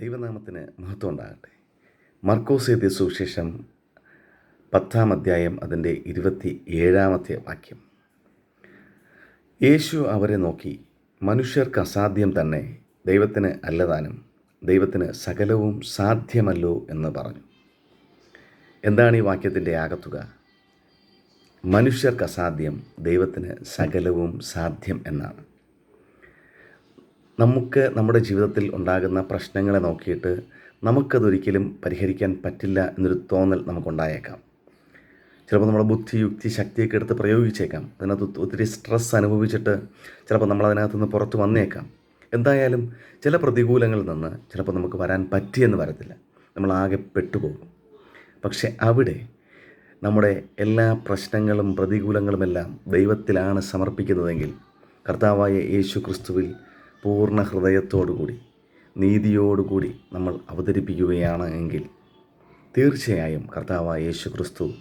ദൈവനാമത്തിന് മഹത്വം ഉണ്ടാകട്ടെ. മർക്കോസ് എഴുതിയ സുവിശേഷം പത്താം അധ്യായം അതിന്റെ ഇരുപത്തി ഏഴാമത്തെ വാക്യം. യേശു അവരെ നോക്കി മനുഷ്യർക്ക് അസാധ്യം തന്നെ ദൈവത്തിന് അല്ലതാനും ദൈവത്തിന് സകലവും സാധ്യമല്ലോ എന്ന് പറഞ്ഞു. എന്താണ് ഈ വാക്യത്തിന്റെ ആകത്തുക? മനുഷ്യർക്ക് അസാധ്യം ദൈവത്തിന് സകലവും സാധ്യം എന്നാണ്. നമുക്ക് നമ്മുടെ ജീവിതത്തിൽ ഉണ്ടാകുന്ന പ്രശ്നങ്ങളെ നോക്കിയിട്ട് നമുക്കതൊരിക്കലും പരിഹരിക്കാൻ പറ്റില്ല എന്നൊരു തോന്നൽ നമുക്കുണ്ടായേക്കാം. ചിലപ്പോൾ നമ്മുടെ ബുദ്ധി യുക്തി ശക്തിയൊക്കെ എടുത്ത് പ്രയോഗിച്ചേക്കാം. അതിനകത്ത് ഒത്തിരി സ്ട്രെസ് അനുഭവിച്ചിട്ട് ചിലപ്പോൾ നമ്മൾ അതിനകത്ത് നിന്ന് പുറത്ത് വന്നേക്കാം. എന്തായാലും ചില പ്രതികൂലങ്ങളിൽ നിന്ന് ചിലപ്പോൾ നമുക്ക് വരാൻ പറ്റിയെന്ന് വരത്തില്ല. നമ്മളാകെ പെട്ടുപോകും. പക്ഷെ അവിടെ നമ്മുടെ എല്ലാ പ്രശ്നങ്ങളും പ്രതികൂലങ്ങളുമെല്ലാം ദൈവത്തിലാണ് സമർപ്പിക്കുന്നതെങ്കിൽ കർത്താവായ യേശു ക്രിസ്തുവിൽ പൂർണ ഹൃദയത്തോടുകൂടി നീതിയോടുകൂടി നമ്മൾ അവതരിപ്പിക്കുകയാണ് എങ്കിൽ തീർച്ചയായും കർത്താവായ യേശു ക്രിസ്തു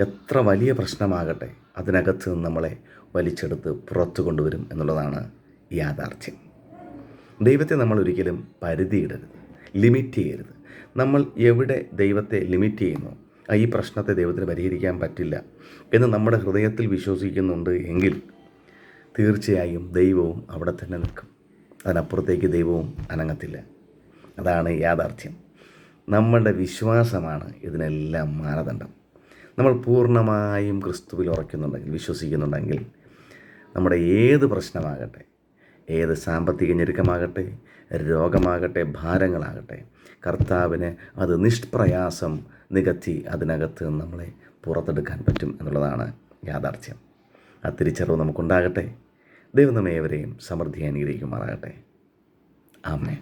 എത്ര വലിയ പ്രശ്നമാകട്ടെ അതിനകത്ത് നിന്ന് നമ്മളെ വലിച്ചെടുത്ത് പുറത്തു കൊണ്ടുവരും എന്നുള്ളതാണ് യാഥാർത്ഥ്യം. ദൈവത്തെ നമ്മൾ ഒരിക്കലും പരിധിയിടരുത് ലിമിറ്റ് ചെയ്യരുത്. നമ്മൾ എവിടെ ദൈവത്തെ ലിമിറ്റ് ചെയ്യുന്നു ഈ പ്രശ്നത്തെ ദൈവത്തിന് പരിഹരിക്കാൻ പറ്റില്ല എന്ന് നമ്മുടെ ഹൃദയത്തിൽ വിശ്വസിക്കുന്നുണ്ട് എങ്കിൽ തീർച്ചയായും ദൈവവും അവിടെ തന്നെ നിൽക്കും. അതിനപ്പുറത്തേക്ക് ദൈവവും അനങ്ങത്തില്ല. അതാണ് യാഥാർത്ഥ്യം. നമ്മളുടെ വിശ്വാസമാണ് ഇതിനെല്ലാം മാനദണ്ഡം. നമ്മൾ പൂർണമായും ക്രിസ്തുവിൽ ഉറയ്ക്കുന്നുണ്ടെങ്കിൽ വിശ്വസിക്കുന്നുണ്ടെങ്കിൽ നമ്മുടെ ഏത് പ്രശ്നമാകട്ടെ ഏത് സാമ്പത്തിക ഞെരുക്കമാകട്ടെ രോഗമാകട്ടെ ഭാരങ്ങളാകട്ടെ കർത്താവിന് അത് നിഷ്പ്രയാസം നികത്തി അതിനകത്ത് നമ്മളെ പുറത്തെടുക്കാൻ പറ്റും എന്നുള്ളതാണ് യാഥാർത്ഥ്യം. ആ തിരിച്ചറിവ് നമുക്കുണ്ടാകട്ടെ. ദൈവം നമ്മെ സമൃദ്ധി അനുഗ്രഹിക്കുമാറാകട്ടെ. ആമേ